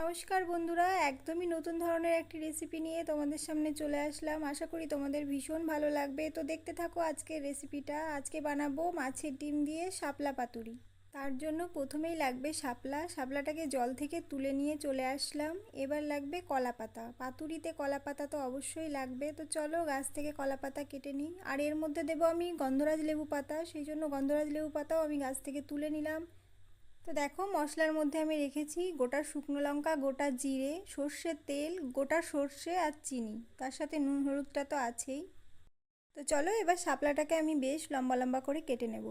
নমস্কার বন্ধুরা, একদমই নতুন ধরনের একটি রেসিপি নিয়ে তোমাদের সামনে চলে আসলাম। আশা করি তোমাদের ভীষণ ভালো লাগবে। তো দেখতে থাকো আজকের রেসিপিটা আজকে বানাবো মাছের ডিম দিয়ে শাপলা পাতুরি। তার জন্য প্রথমেই লাগবে শাপলা। শাপলাটাকে জল থেকে তুলে নিয়ে চলে আসলাম। এবার লাগবে কলা পাতা। পাতুরিতে কলা পাতা তো অবশ্যই লাগবে। তো চলো গাছ থেকে কলা পাতা কেটে নিই। আর এর মধ্যে দেবো আমি গন্ধরাজ লেবু পাতা। সেই জন্য গন্ধরাজ লেবু পাতাও আমি গাছ থেকে তুলে নিলাম। তো দেখো মশলার মধ্যে আমি রেখেছি গোটা শুকনো লঙ্কা, গোটা জিরে, সর্ষের তেল, গোটা সর্ষে আর চিনি। তার সাথে নুন হলুদটা তো আছেই। তো চলো এবার শাপলাটাকে আমি বেশ লম্বা লম্বা করে কেটে নেব।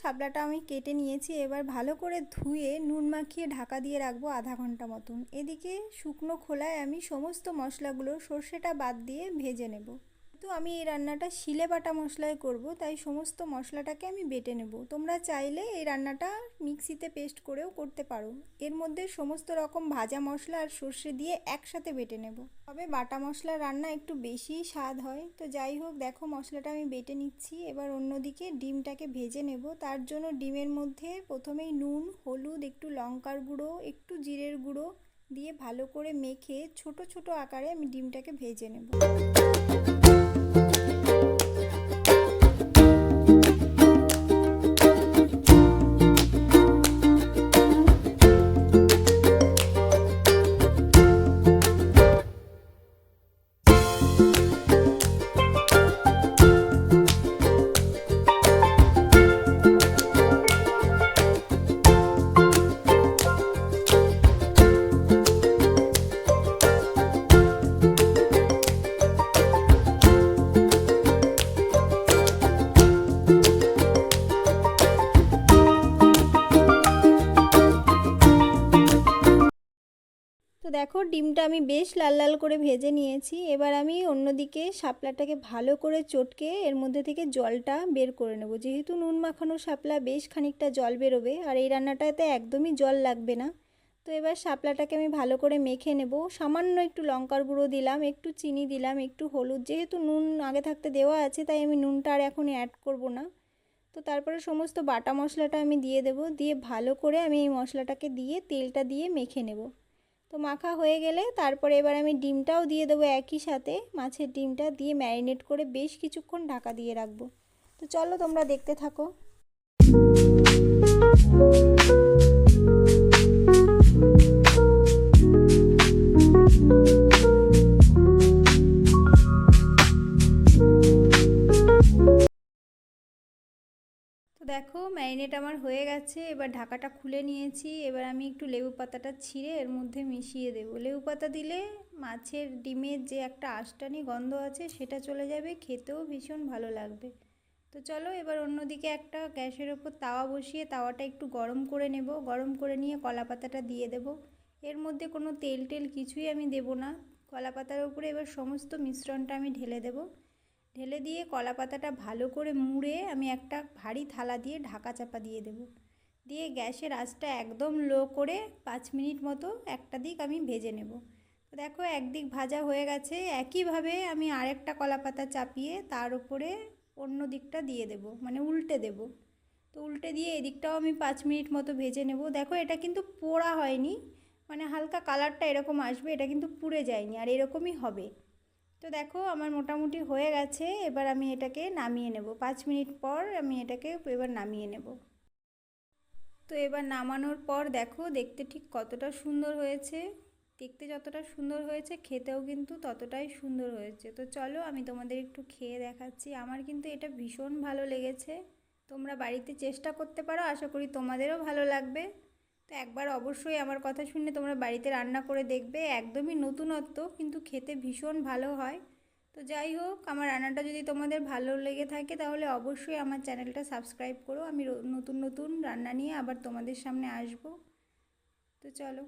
শাপলাটা আমি কেটে নিয়েছি, এবার ভালো করে ধুয়ে নুন মাখিয়ে ঢাকা দিয়ে রাখব আধা ঘণ্টা মতন। এদিকে শুকনো খোলায় আমি সমস্ত মশলাগুলো সর্ষেটা বাদ দিয়ে ভেজে নেব। কিন্তু আমি এই রান্নাটা শিলে বাটা মশলায় করব, তাই সমস্ত মশলাটাকে আমি বেটে নেব। তোমরা চাইলে এই রান্নাটা মিক্সিতে পেস্ট করেও করতে পারো। এর মধ্যে সমস্ত রকম ভাজা মশলা আর সর্ষে দিয়ে একসাথে বেটে নেব। তবে বাটা মশলা রান্না একটু বেশি স্বাদ হয়। তো যাই হোক, দেখো মশলাটা আমি বেটে নিচ্ছি। এবার অন্যদিকে ডিমটাকে ভেজে নেব। তার জন্য ডিমের মধ্যে প্রথমেই নুন, হলুদ, একটু লঙ্কার গুঁড়ো, একটু জিরের গুঁড়ো দিয়ে ভালো করে মেখে ছোট ছোট আকারে আমি ডিমটাকে ভেজে নেব। তো দেখো, ডিমটা আমি বেশ লাল লাল করে ভেজে নিয়েছি। এবার আমি অন্যদিকে শাপলাটাকে ভালো করে চটকে এর মধ্যে থেকে জলটা বের করে নেব। যেহেতু নুন মাখানো শাপলা, বেশ খানিকটা জল বেরোবে আর এই রান্নাটাতে একদমই জল লাগবে না। তো এবার শাপলাটাকে আমি ভালো করে মেখে নেব। সামান্য একটু লঙ্কার গুঁড়ো দিলাম, একটু চিনি দিলাম, একটু হলুদ। যেহেতু নুন আগে থাকতে দেওয়া আছে, তাই আমি নুনটা আর এখন অ্যাড করব না। তো তারপরে সমস্ত বাটা মশলাটা আমি দিয়ে দেব। দিয়ে ভালো করে আমি এই মশলাটাকে দিয়ে তেলটা দিয়ে মেখে নেব। তো মাখা হয়ে গেলে তারপরে এবার আমি ডিমটাও দিয়ে দেবো একই সাথে। মাছের ডিমটা দিয়ে ম্যারিনেট করে বেশ কিছুক্ষণ ঢাকা দিয়ে রাখব। তো চলো তোমরা দেখতে থাকো। তো দেখো ম্যারিনেট আমার হয়ে গেছে, এবার ঢাকাটা খুলে নিয়েছি। এবার আমি একটু লেবু পাতাটা ছিঁড়ে এর মধ্যে মিশিয়ে দেবো। লেবু পাতা দিলে মাছের ডিমের যে একটা আষ্টানি গন্ধ আছে, সেটা চলে যাবে, খেতেও ভীষণ ভালো লাগবে। তো চলো, এবার অন্যদিকে একটা গ্যাসের ওপর তাওয়া বসিয়ে তাওয়াটা একটু গরম করে নেব। গরম করে নিয়ে কলা পাতাটা দিয়ে দেব। এর মধ্যে কোনো তেল টেল কিছুই আমি দেব না। কলা পাতার উপরে এবার সমস্ত মিশ্রণটা আমি ঢেলে দেবো। ঢেলে দিয়ে কলা পাতাটা ভালো করে মুড়ে আমি একটা ভারী থালা দিয়ে ঢাকা চাপা দিয়ে দেব। দিয়ে গ্যাসের আঁচটা একদম লো করে পাঁচ মিনিট মতো একটা দিক আমি ভেজে নেব। দেখো একদিক ভাজা হয়ে গেছে, একইভাবে আমি আরেকটা কলা পাতা চাপিয়ে তার উপরে অন্য দিকটা দিয়ে দেব মানে উল্টে দেব। তো উল্টে দিয়ে এদিকটাও আমি পাঁচ মিনিট মতো ভেজে নেব। দেখো এটা কিন্তু পোড়া হয়নি মানে হালকা কালারটা এরকম আসবে, এটা কিন্তু পুড়ে যায়নি, আর এরকমই হবে। তো দেখো, আমার মোটামুটি হয়ে গেছে। এবার আমি এটাকে নামিয়ে নেব। পাঁচ মিনিট পর আমি এটাকে এবার নামিয়ে নেব। তো এবার নামানোর পর দেখো, দেখতে ঠিক কতটা সুন্দর হয়েছে। দেখতে যতটা সুন্দর হয়েছে, খেতেও কিন্তু ততটাই সুন্দর হয়েছে। তো চলো, আমি তোমাদের একটু খেয়ে দেখাচ্ছি। আমার কিন্তু এটা ভীষণ ভালো লেগেছে। তোমরা বাড়িতে চেষ্টা করতে পারো। আশা করি তোমাদেরও ভালো লাগবে। তো একবার অবশ্যই আমার কথা শুনে তোমরা বাড়িতে রান্না করে দেখবে, একদমই নতুনত্ব, কিন্তু খেতে ভীষণ ভালো হয়। তো যাই হোক, আমার রান্নাটা যদি তোমাদের ভালো লেগে থাকে, তাহলে অবশ্যই আমার চ্যানেলটা সাবস্ক্রাইব করো। আমি নতুন নতুন রান্না নিয়ে আবার তোমাদের সামনে আসব। তো চলো।